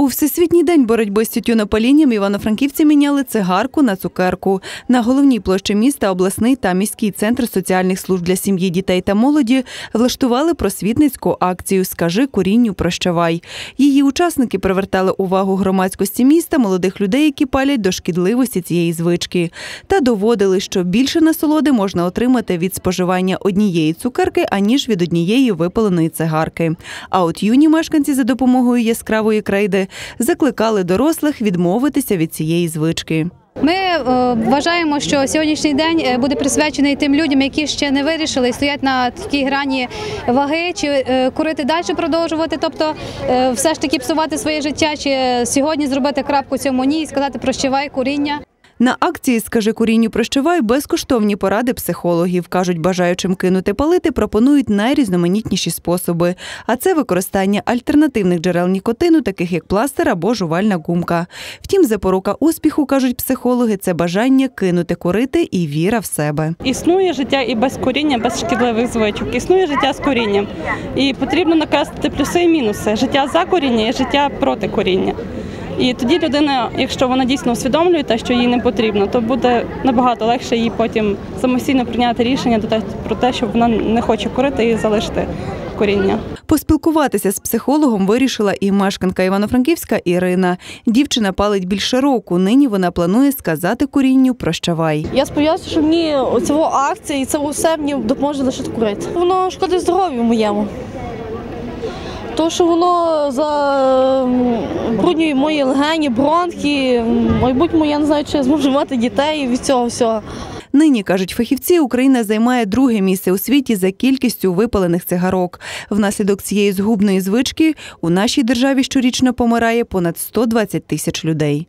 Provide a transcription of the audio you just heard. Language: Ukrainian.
У всесвітній день боротьби з тютюнопалінням івано-франківці міняли цигарку на цукерку. На головній площі міста обласний та міський центр соціальних служб для сім'ї, дітей та молоді влаштували просвітницьку акцію Скажи курінню прощавай. Її учасники привертали увагу громадськості міста, молодих людей, які палять до шкідливості цієї звички, та доводили, що більше насолоди можна отримати від споживання однієї цукерки аніж від однієї випаленої цигарки. А от юні мешканці за допомогою яскравої крейди закликали дорослих відмовитися від цієї звички. Ми е, вважаємо, що сьогоднішній день е, буде присвячений тим людям, які ще не вирішили стоять на такій грані ваги, чи е, курити далі продовжувати, тобто все ж таки псувати своє життя, чи сьогодні зробити крапку цьому ні і сказати прощавай куріння. На акції Скажи курінню прощавай безкоштовні поради психологів. Кажуть, бажаючим кинути палити пропонують найрізноманітніші способи. А це використання альтернативних джерел нікотину, таких як пластир або жувальна гумка. Втім, запорука успіху, кажуть психологи, це бажання кинути курити і віра в себе. Існує життя і без куріння, без шкідливих звичок. Існує життя з курінням. І потрібно накреслити плюси і мінуси. Життя за куріння і життя проти куріння. І тоді людина, якщо вона дійсно усвідомлює те, що їй не потрібно, то буде набагато легше їй потім самостійно прийняти рішення до те- про те, що вона не хоче курити і залишити куріння. Поспілкуватися з психологом вирішила і мешканка Івано-Франківська Ірина. Дівчина палить більше року. Нині вона планує сказати курінню прощавай. Я сподіваюся, що мені ця акція і це все мені допоможе лише курити. Воно шкодить здоров'ю моєму. То, що воно забруднює мої легені, бронхи, в майбутньому я не знаю, чи я зможу мати дітей від цього всього. Нині кажуть фахівці, Україна займає друге місце у світі за кількістю випалених цигарок. Внаслідок цієї згубної звички у нашій державі щорічно помирає понад 120 тисяч людей.